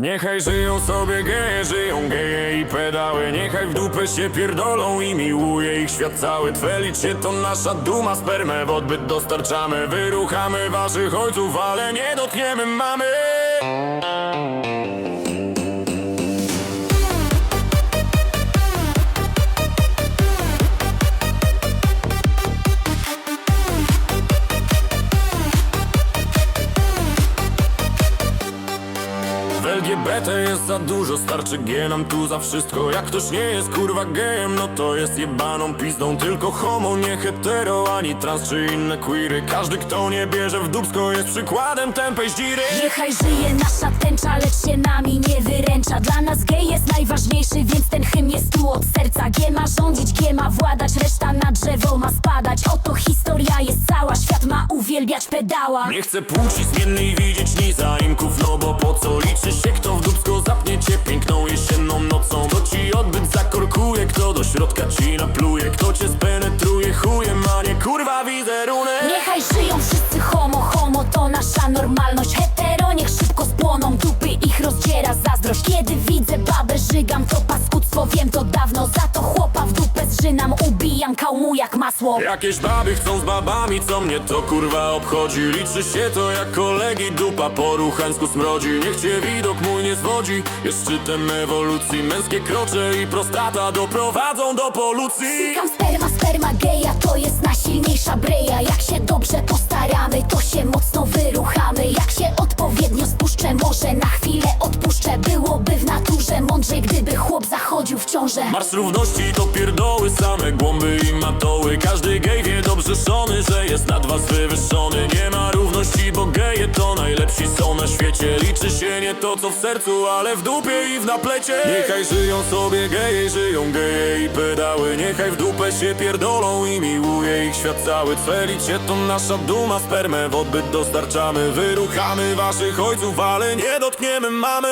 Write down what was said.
Niechaj żyją sobie geje, żyją geje i pedały. Niechaj w dupę się pierdolą i miłuje ich świat cały. Twelicie to nasza duma, spermę w odbyt dostarczamy. Wyruchamy waszych ojców, ale nie dotkniemy mamy LGBT jest za dużo, starczy G nam tu za wszystko. Jak ktoś nie jest kurwa gejem, no to jest jebaną pizdą. Tylko homo, nie hetero, ani trans czy inne queery. Każdy kto nie bierze w dubsko jest przykładem tępej zdziry. Niechaj żyje nasza tęcza, lecz się nami nie wyręcza. Dla nas gej jest najważniejszy, więc ten hymn jest tu od serca. G ma rządzić, G ma władać, reszta na drzewo ma spadać. Oto historia jest cała, świat ma uwielbiać pedała. Nie chcę płci zmiennej widzieć ni środka ci napluje Kto cię spenetruje? Chujem, a nie kurwa wizerunek. Niechaj żyją wszyscy homo, homo to nasza normalność. Hetero niech szybko spłoną, dupy ich rozdziera zazdrość. Kiedy widzę babę, masło Jakieś baby chcą z babami, co mnie to kurwa obchodzi? Liczy się to jak kolegi dupa po ruchańsku smrodzi. Niech cię widok mój nie zwodzi. Jest szczytem ewolucji Męskie krocze i prostata doprowadzą do polucji. Kam sperma, sperma geja to jest najsilniejsza breja. Jak się dobrze postaramy, to się mocno wyruchamy. Jak się odpowiednio spuszczę, może na chwilę odpuszczę. Byłoby w naturze mądrzej, gdyby chłop zachodził w ciążę. Marsz równości to pierdoły, same głąby jest nad was wywyższony. Nie ma równości, bo geje to najlepsi są na świecie. Liczy się nie to co w sercu, ale w dupie i w naplecie. Niechaj żyją sobie geje, żyją geje i pedały. Niechaj w dupę się pierdolą i miłuje ich świat cały. Celicie to nasza duma, spermę w odbyt dostarczamy. Wyruchamy waszych ojców, ale nie dotkniemy mamy